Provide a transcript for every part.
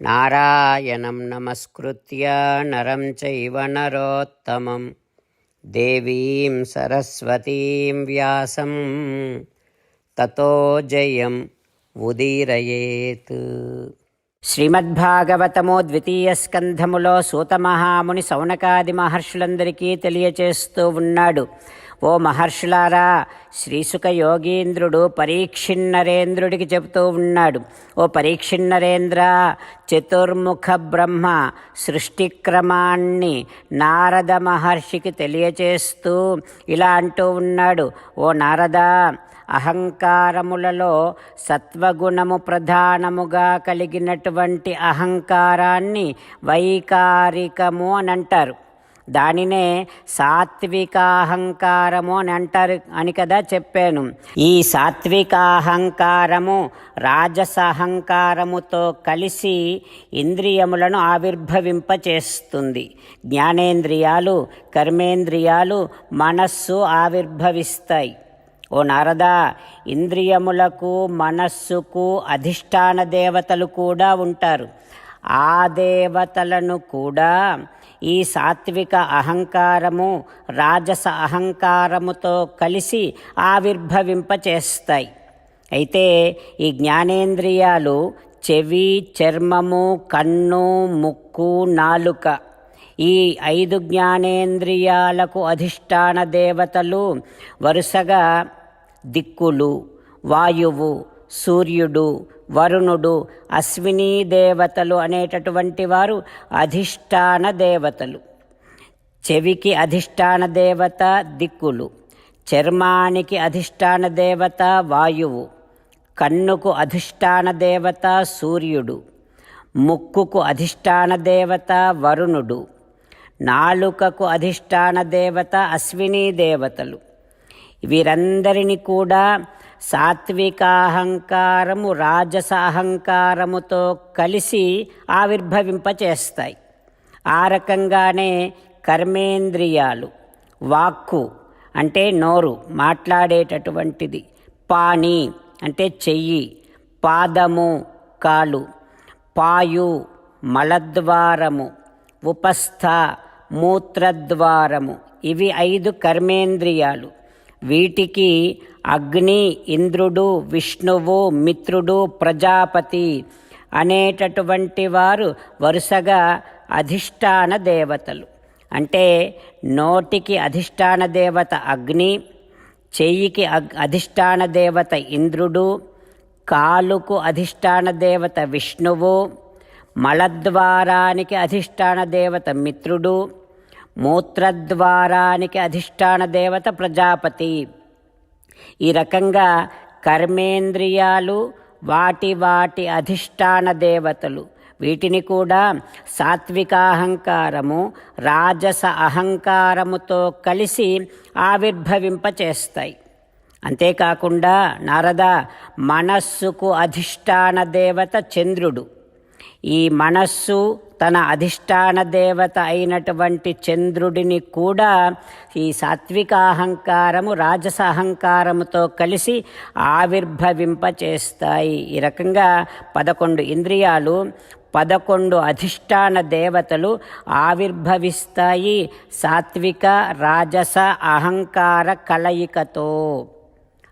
నారాయణం నమస్కృత్య నరం చైవ నరోత్తమం దేవీం సరస్వతీం వ్యాసం తతో జయం ఉదీరయేత్ శ్రీమద్భాగవతము ద్వితీయ స్కంధములో సూతమహాముని సౌనకాది మహర్షులందరికీ తెలియచేస్తూ ఉన్నాడు। ఓ మహర్షులారా శ్రీసుక యోగీంద్రుడు పరీక్షిన్నరేంద్రుడికి చెబుతూ ఉన్నాడు. ఓ పరీక్షిన్నరేంద్ర చతుర్ముఖ బ్రహ్మ సృష్టిక్రమాన్ని నారద మహర్షికి తెలియచేస్తూ ఇలా అంటూ ఉన్నాడు. ఓ నారద అహంకారములలో సత్వగుణము ప్రధానముగా కలిగినటువంటి అహంకారాన్ని వైకారికము అని అంటారు దానినే సాత్వికాహంకారము అని అంటారు అని కదా చెప్పాను. ఈ సాత్వికాహంకారము రాజసహంకారముతో కలిసి ఇంద్రియములను ఆవిర్భవింపచేస్తుంది. జ్ఞానేంద్రియాలు కర్మేంద్రియాలు మనస్సు ఆవిర్భవిస్తాయి. ఓ నారదా ఇంద్రియములకు మనస్సుకు అధిష్టాన దేవతలు కూడా ఉంటారు. ఆ దేవతలను కూడా ఈ సాత్విక అహంకారము రాజస అహంకారముతో కలిసి ఆవిర్భవింపచేస్తాయి. అయితే ఈ జ్ఞానేంద్రియాలు చెవి చర్మము కన్ను ముక్కు నాలుక ఈ ఐదు జ్ఞానేంద్రియాలకు అధిష్టాన దేవతలు వరుసగా దిక్కులు వాయువు సూర్యుడు వరుణుడు అశ్వినీ దేవతలు అనేటటువంటి వారు అధిష్టాన దేవతలు. చెవికి అధిష్టాన దేవత దిక్కులు చర్మానికి అధిష్టాన దేవత వాయువు కన్నుకు అధిష్టాన దేవత సూర్యుడు ముక్కుకు అధిష్టాన దేవత వరుణుడు నాలుకకు అధిష్టాన దేవత అశ్విని దేవతలు. వీరందరినీ కూడా సాత్వికాహంకారము రాజస అహంకారముతో కలిసి ఆవిర్భవింపచేస్తాయి. ఆ రకంగానే కర్మేంద్రియాలు వాక్కు అంటే నోరు మాట్లాడేటటువంటిది పాణి అంటే చెయ్యి పాదము కాలు పాయు మలద్వారము ఉపస్థ మూత్రద్వారము ఇవి ఐదు కర్మేంద్రియాలు. వీటికి అగ్ని ఇంద్రుడు విష్ణువు మిత్రుడు ప్రజాపతి అనేటటువంటి వారు వరుసగా అధిష్టాన దేవతలు. అంటే నోటికి అధిష్టాన దేవత అగ్ని చెయ్యికి అధిష్టాన దేవత ఇంద్రుడు కాలుకు అధిష్టాన దేవత విష్ణువు మలద్వారానికి అధిష్టాన దేవత మిత్రుడు మూత్రద్వారానికి అధిష్టాన దేవత ప్రజాపతి. ఈ రకంగా కర్మేంద్రియాలు వాటి వాటి అధిష్టాన దేవతలు. వీటిని కూడా సాత్వికాహంకారము రాజస అహంకారముతో కలిసి ఆవిర్భవింపచేస్తాయి అంతేకాకుండా నారద మనస్సుకు అధిష్టాన దేవత చంద్రుడు. ఈ మనస్సు తన అధిష్టాన దేవత అయినటువంటి చంద్రుడిని కూడా ఈ సాత్విక అహంకారము రాజస అహంకారముతో కలిసి ఆవిర్భవింపచేస్తాయి ఈ రకంగా పదకొండు ఇంద్రియాలు పదకొండు అధిష్టాన దేవతలు ఆవిర్భవిస్తాయి సాత్విక రాజస అహంకార కలయికతో.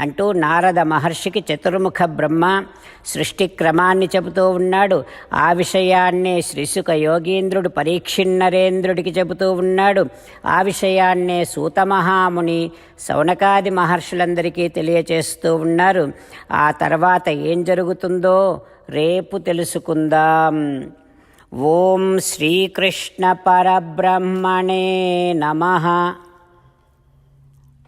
అంటూ నారద మహర్షికి చతుర్ముఖ బ్రహ్మ సృష్టి క్రమాన్ని చెబుతూ ఉన్నాడు. ఆ విషయాన్నే శ్రీసుక యోగీంద్రుడు పరీక్షిన్నరేంద్రుడికి చెబుతూ ఉన్నాడు. ఆ విషయాన్నే సూతమహాముని సౌనకాది మహర్షులందరికీ తెలియచేస్తూ ఉన్నారు. ఆ తర్వాత ఏం జరుగుతుందో రేపు తెలుసుకుందాం. ఓం శ్రీకృష్ణ పరబ్రహ్మణే నమ.